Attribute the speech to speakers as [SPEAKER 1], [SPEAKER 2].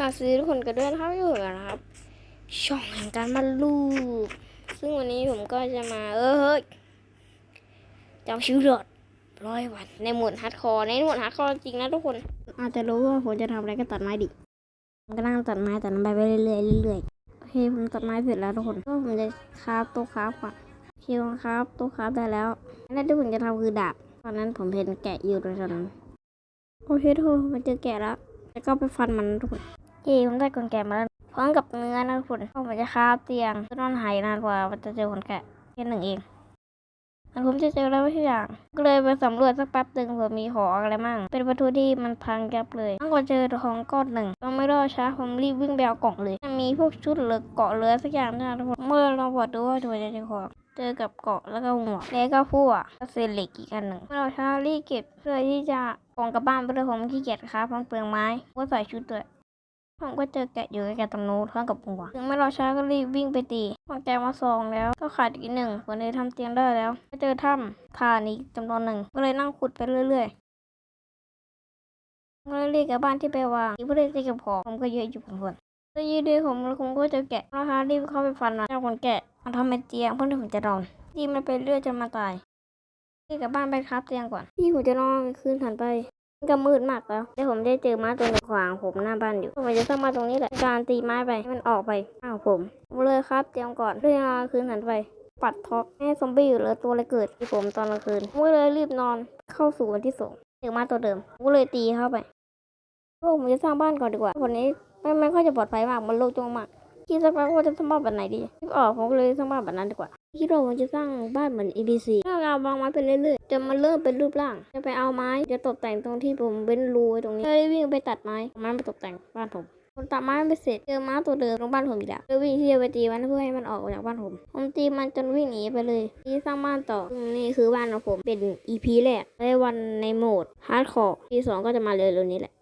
[SPEAKER 1] กาบสวัสดีทุกคนกันด้วยนะครับอยู่นนะครับ ช่องแห่งการมาลูกซึ่งวันนี้ผมก็จะมาเออเฮ้ยเจ้าชิวดอดร้อยวันในหมวดฮาร์ดคอร์ในหมวดฮาร์ดคอร์จริงนะทุกคน อาจจะรู้ว่าผมจะทำอะไรก็ตัดไม้ดิผมก็นั่งตัดไม้ตัดไม้ไปเรื่อยๆเรื่อยๆโอเคผมตัดไม้เสร็จแล้วทุกคนก็ผมจะคราฟต๊ะคราฟก่อนเคผมคราฟโต๊ะคราฟได้แล้วอันแรกที่ผมจะทำคือดาบตอนนั้นผมเห็นแกะอยู่ตรงนั้นโอเคทุกคนผมเจอแกะแล้วแล้วก็ไปฟันมันทุกคน เฮ้ผมได้ขนแกะมาแล้วพร้อมกับเนื้อนะทุกคนผมจะคาบเตียงนอนหายนานกว่ามันจะเจอขนแกะแค่หนึ่งเองอันผมจะเจอแล้วไม่ใช่อย่าง ก็เลยไปสำรวจสักแป๊บหนึ่งเผื่อมีของอะไรมั่ง เป็นประตูที่มันพังยับเลยตั้งกว่าเจอของก้อนหนึ่งก็ไม่รอช้าผมรีบวิ่งไปเอากล่องเลยมันมีพวกชุดเหลือเกาะเหลือสักอย่างนะทุกคนเมื่อเราบอดดูว่าจะจะเจอของเจอกับเกาะแล้วก็หัวแล้วก็พวก็เศษเหล็กอีกอันหนึ่งเมื่อเราช้ารีบเก็บเพื่อที่จะกองกลับบ้านไปเลยผมขี้เกียจครับพราะเปลืองไม้ก็ใส่ชุดด้วย ผมก็เจอแกะอยู่กับตำนูพร้อมกับหัวถึงเมื่อเราช้าก็รีบวิ่งไปตีพอแกมาสองแล้วก็ขาดอีกหนึ่งคนเลยทำเตียงได้แล้วก็เจอถ้ำทานอีกจำนวนหนึ่งก็เลยนั่งขุดไปเรื่อยๆก็เลยเรีบกลับบ้านที่ไปวางเพื่อที่จะเก็บของผมก็เยอะอยู่พอสมควรก็ยืดด้วยผมแล้วผมก็เจอแกะนะคะรีบเข้าไปฟันมันเจ้าคนแกะมันทำเป็นเตียงเพื่อที่ผมจะนอนดีมันไปเรื่อยจนมาตายที่กลับบ้านไปครับเตียงก่อนที่ผมจะนอนคืนถัดไป ก็มืดมากแล้วแต่ผมได้เจอม้าตัวหนึ่งขวางผมหน้าบ้านอยู่ผมจะสร้างมาตรงนี้แหละการตีไม้ไปให้มันออกไปอ้าวผมผมเลยครับเตรียงก่อนเพื่อนอนคืนถัดไปปัดท็อกให้ซอมบี้อยู่เหลือตัวเลยเกิดที่ผมตอนกลางคืนผมเลยรีบนอนเข้าสู่วันที่สองเจอม้าตัวเดิมผมเลยตีเข้าไปพวกผมจะสร้างบ้านก่อนดีกว่าคนนี้ไม่ไม่ค่อยจะปลอดภัยมากมันโลกจงมาก คิดสักพักว่าจะสร้างบ้านแบบไหนดีคิดออกผมก็เลยสร้างบ้านแบบนั้นดีกว่าคิดว่าผมจะสร้างบ้านเหมือน ABC ถ้าเราวางไม้ไปเรื่อยๆจนมันเริ่มเป็นรูปร่าง จะไปเอาไม้จะตกแต่งตรงที่ผมเว้นรูไว้ตรงนี้เลยวิ่งไปตัดไม้เอาไม้ไปตกแต่งบ้านผมผมตัดไม้ไม่เสร็จเจอม้าตัวเดิมตรงบ้านผมอีกแล้วเลยวิ่งที่จะไปตีมันเพื่อให้มันออกจากบ้านผมผมตีมันจนวิ่งหนีไปเลยนี่สร้างบ้านต่อนี่คือบ้านของผมเป็น EP แรกในวันในโหมดฮาร์ดคอร์ EP สองก็จะมาเร็วๆนี้แหละ